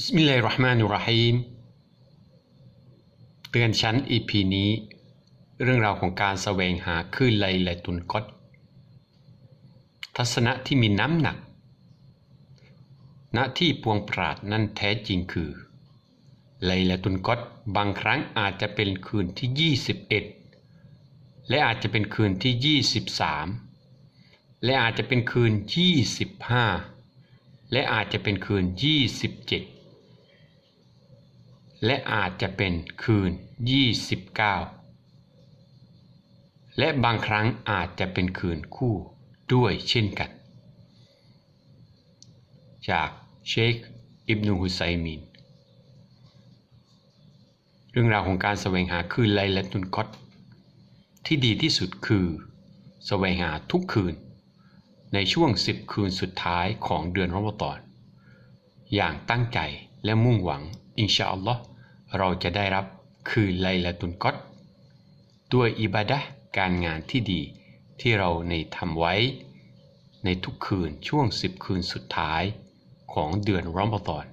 บิสมิลลาฮิรราะห์มานิรราฮีมเตือนชั้น EP นี้ เรื่องราวของการแสวงหาคลื่นไลและตุนกอดทัศนะที่มีน้ำหนัก ณที่ปวงปราดนั้นแท้จริงคือ ไลและตุนกอดบางครั้งอาจจะเป็นคืนที่ 21 และอาจจะเป็นคืนที่ 23 และอาจจะเป็นคืน 25 และอาจจะเป็นคืน 27 และอาจจะเป็นคืน 29 และบางครั้งอาจจะเป็นคืนคู่ด้วยเช่นกัน จากเชคอิบนุฮุไซมิน เรื่องราวของการแสวงหาคืนไลและตุนกอตที่ดีที่สุดคือแสวงหาทุกคืน ในช่วงสิบคืนสุดท้ายของเดือนรอมฎอนอย่างตั้งใจและมุ่งหวัง อินชาอัลลอฮ์เราจะได้รับคือไลละตุนกอตด้วยอิบาดะการงานที่ดีที่เราในทำไว้ ในทุกคืนช่วงสิบคืนสุดท้ายของเดือนรอมฎอน